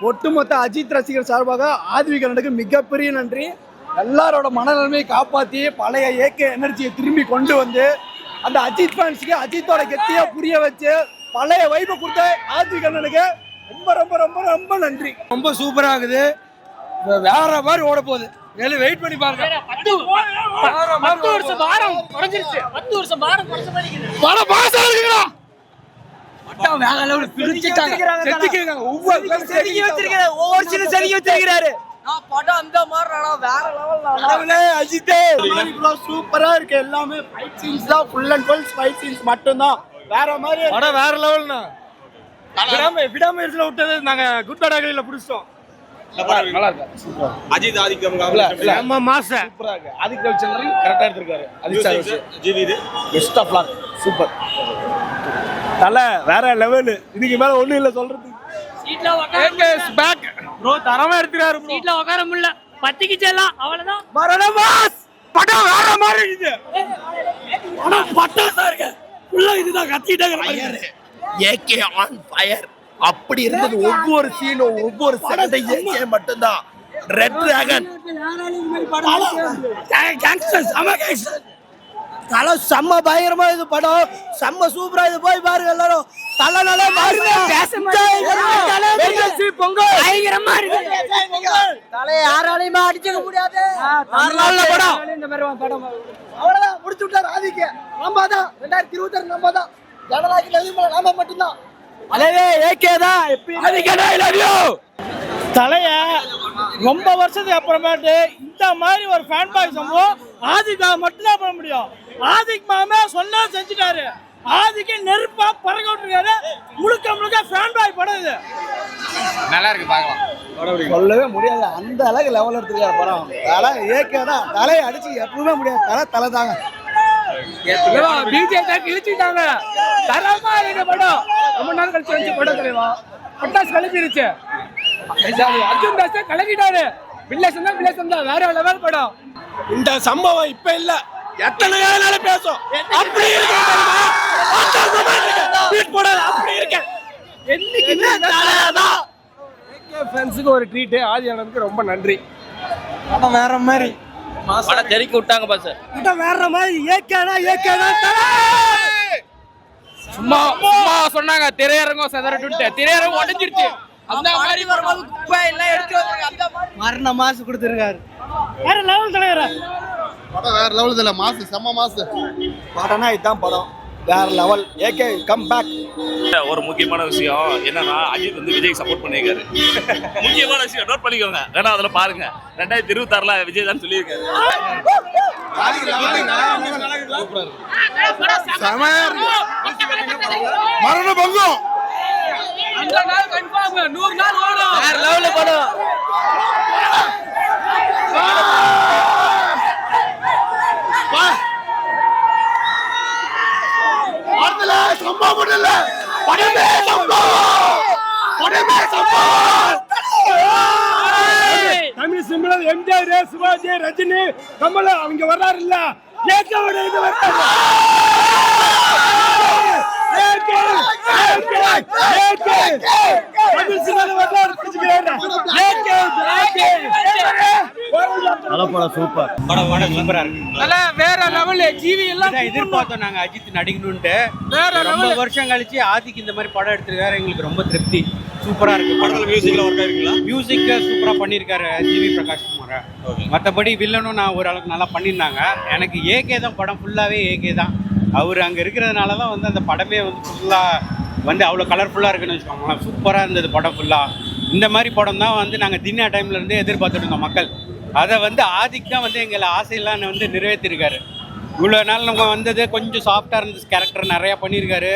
ஒட்டுமொத்த அஜித் ரசிகர் சார்பாக ஆத்விகனுக்கு மிகப்பெரிய நன்றி. எல்லாரோட மனநிலைமையை காப்பாற்றி பழைய ஏக்க எனர்ஜியை திரும்பி கொண்டு வந்து அந்த அஜித் ஃபேன்ஸுக்கு அஜித்தோட கெத்தியை புரிய வச்சு பழைய வைப்பை கொடுத்த ஆத்விகனுக்கு ரொம்ப ரொம்ப ரொம்ப ரொம்ப நன்றி. ரொம்ப சூப்பரா இருக்குது. வேற மாதிரி ஓட போகுது. வெளியே வெயிட் பண்ணி பாருங்க. பத்து வருஷம் பாரம் குறைஞ்சிருச்சு. பத்து வருஷம் பாரம் குறைஞ்ச மாதிரி. பல பாசம் இருக்குடா பட்டம் வேற லெவல் பிரிச்சுட்டாங்க ஒவ்வொரு செதுக்கி வச்சிருக்காரு ஒவ்வொரு சின்ன செதுக்கி வச்சிருக்காரு படம் அந்த மாதிரி வேற லெவல்ல அஜித்தே. சூப்பரா இருக்கு எல்லாமே. ஃபைட் சீன்ஸ் தான் full and full fight scenes மட்டும்தான். வேற மாதிரி படம் வேற லெவல்னா விடாம விடாம இடத்துல விட்டது நாங்க குட் பேட் அகலில புடிச்சிட்டோம். நல்லா இருக்கு. அஜித் ஆதிக்கம் நம்ம மாச. சூப்பரா இருக்கு. ஆதிக் ரவிச்சந்திரன் கரெக்டா எடுத்திருக்காரு. ஆதிக் சார் ஜிவி இது? பெஸ்ட் ஆஃப் லாக் சூப்பர் தல வேற லெவல் இதுக்கு மேல ஒண்ணும் இல்ல சொல்றது சீட்ல உட்கார. பேக் ப்ரோ தரமா எடுத்துறாரு ப்ரோ சீட்ல உட்கார முடியல. பத்திக்கிச்சு எல்லாம் அவ்வளவுதான். மரண மாஸ் படம் வேற மாதிரி இருக்குது ஆனா பட்டம் தான் இருக்கு. உள்ள இதுதான் கத்திட்டே இருக்காங்க ஏகே ஆன் ஃபயர் அப்படி இருந்தது ஒவ்வொரு சீனும் ஒவ்வொரு செகண்டை ஏகே மட்டும்தான். ரெட் டிராகன் கேங்ஸ்டர்ஸ் ஆமா கேங்ஸ்டர் தலை செம்ம பயங்கரமா இது படம். செம்ம சூப்பரா இது. போய் பாருங்க எல்லாரும். தலை நல்லா பாருங்க பொங்கல். பயங்கரமா இருக்கு. தலையை யாராலையுமே அடிச்சுக்க முடியாது. படம். இந்த மாதிரி படம் அவ்வளவுதான். முடிச்சு விட்டாரு ஆதிக்க நம்ம தான் ரெண்டாயிரத்தி இருபத்தி ஆறு நம்ம தான் ஜனநாயக நதிமலை நாம மட்டும்தான். அலையே ஏகே தான். தலைய ரொம்ப வருஷத்துக்கு அப்புறமேட்டு இந்த மாதிரி ஒரு ஃபேன் பாய் சம்பவம் ஆதிக்கா மட்டும்தான் பண்ண முடியும். ஆதிக் மாமா சொன்னா செஞ்சுட்டாரு. ஆதிக்கு நெருப்பா பறக்க விட்டுருக்காரு. முழுக்க முழுக்க ஃபேன் பாய் படம் இது. சொல்லவே முடியாது. அந்த அளவுக்கு லெவல் எடுத்துருக்காரு படம். தலை ஏகே தான். தலையை அடிச்சு எப்பவுமே முடியாது. தலை தலை தாங்க. பிஜே தான் இழுச்சிட்டாங்க தரமா இருக்கு படம். ரொம்ப நாள் கழிச்சு படம் தலைவா பட்டாசு கிளம்பிடுச்சு அர்ஜுன் தாஸ் கிளம்பிட்டாரு வில்லேசன் தான் வில்லேசன் தான் வேற லெவல் படம். இந்த சம்பவம் இப்ப இல்ல. எத்தனை நாள் பேசும் அப்படி இருக்கு ஒரு ட்ரீட் ஆதி அண்ணனுக்கு ரொம்ப நன்றி. படம் வேற மாதிரி. படம் தெறிக்க விட்டாங்க பாஸ். படம் வேற மாதிரி. ஏக்கேனா ஏக்கேனா சும்மா சும்மா சொன்னாங்க. திரையரங்கம் செதறட்டு திரையரங்கம் உடஞ்சிருச்சு அந்த மாதிரி வரும்போது குப்பை எல்லாம் எடுத்து வந்தாங்க அந்த மாதிரி மரண மாசு கொடுத்துருக்காரு. வேற லெவல் தலைவரா? படம் வேற லெவல் இல்ல மாசு செம்ம மாசு. படம்னா இதுதான் படம். வேற லெவல் ஏகே கம் பேக் ஒரு முக்கியமான விஷயம் என்னன்னா அஜித் வந்து விஜய் சப்போர்ட் பண்ணியிருக்காரு. முக்கியமான விஷயம் நோட் பண்ணிக்கோங்க. வேணா அதுல பாருங்க. ரெண்டாயிரத்தி இருபத்தி ஆறுல விஜய் தான் சொல்லியிருக்காரு. மரண பங்கம். வேற லெவல் படம் படத்துல சம்பவம் இல்ல படமே சம்பவம். படமே சம்பவம். தமிழ் சிம்பிள் எம்ஜிஆர் சிவாஜி ரஜினி கமல் அவங்க வர்றாரு இல்ல ஏக்கோட இது வர்றாரு. வர்றாரு, பிடிச்சுக்கிறாரு. AK, AK. நல்லா வேற லெவல் ஜிவி எல்லாம் எதிர்பார்த்தோம் நாங்க அஜித் நடிக்கணும்ட்டு வேற ரொம்ப வருஷம் கழிச்சு ஆதிக்கு இந்த மாதிரி படம் எடுத்திருக்காரு எங்களுக்கு ரொம்ப திருப்தி சூப்பரா இருக்கு படத்துல மியூசிக்ல ஒர்க் ஆயிருக்கீங்களா மியூசிக் சூப்பரா பண்ணியிருக்காரு ஜிவி பிரகாஷ் குமார் மற்றபடி வில்லனும் நான் ஓரளவுக்கு நல்லா பண்ணியிருந்தாங்க எனக்கு ஏகே தான் படம் ஃபுல்லாவே ஏகே தான் அவர் அங்கே இருக்கிறதுனால தான் வந்து அந்த படமே வந்து ஃபுல்லாக வந்து அவ்வளோ கலர்ஃபுல்லாக இருக்குன்னு வச்சுக்கோங்களேன். சூப்பராக இருந்தது படம் ஃபுல்லாக இந்த மாதிரி படம் தான் வந்து நாங்கள் தின்னா டைம்லேருந்து எதிர்பார்த்துட்டு இருந்தோம் மக்கள். அதை வந்து ஆதிக்கு தான் வந்து எங்களை ஆசையெல்லாம் வந்து நிறைவேற்றிருக்காரு இவ்வளோ நாள் நம்ம வந்தது கொஞ்சம் சாஃப்டாக இருந்துச்சு கேரக்டர் நிறையா பண்ணியிருக்காரு.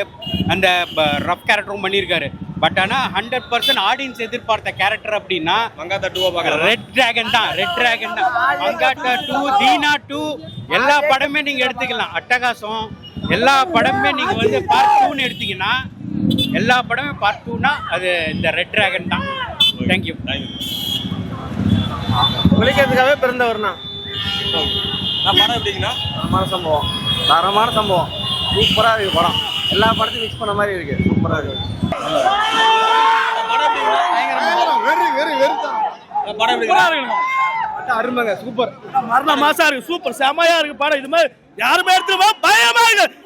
அந்த ரஃப் கேரக்டரும் பண்ணியிருக்காரு. பட் ஆனால் ஹண்ட்ரட் பர்சன்ட் ஆடியன்ஸ் எதிர்பார்த்த கேரக்டர் அப்படின்னா மங்காத்தா டூவா பாக்கலாம் ரெட் டிராகன் தான் ரெட் டிராகன் தான். மங்காட்டா டூ தீனா டூ எல்லா படமே நீங்கள் எடுத்துக்கலாம். அட்டகாசம் எல்லா படமே நீங்கள் வந்து பார்ட் டூன்னு எடுத்தீங்கன்னா எல்லா படமே பார்ட் டூனா அது இந்த ரெட் டிராகன் தான். தேங்க்யூ உழைக்கிறதுக்காகவே பிறந்தவர்னா? நான் படம் எப்படிங்கண்ணா? தரமான சம்பவம். தரமான சம்பவம். சூப்பரா இருக்கு படம். எல்லா படத்தையும் மிக்ஸ் பண்ண மாதிரி இருக்கு. சூப்பரா இருக்கு. அருமைங்க சூப்பர். மரண மாசா இருக்கு சூப்பர். செமையா இருக்கு படம். இது மாதிரி யாருமே எடுத்துருவா பயமா இருக்கு.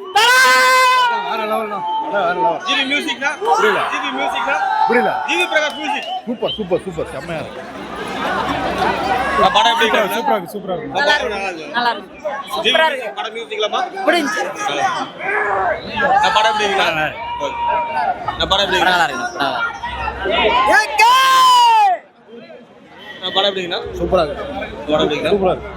புரியல. புரியல. GV Prakash music super super super. செம்மையா இருக்கு. படம் எப்படி இருக்கு? சூப்பரா இருக்கு சூப்பரா இருக்கு. நல்லா இருக்கு. நல்லா இருக்கு. சூப்பரா இருக்கு. படம் மியூசிக்லமா புரிஞ்சு படம் எப்படி இருக்கு? நான் படம் எப்படி நல்லா இருக்கு. படம் எப்படி இருக்குண்ணா? சூப்பரா இருக்கு. படம் எப்படி இருக்குண்ணா? சூப்பரா இருக்கு.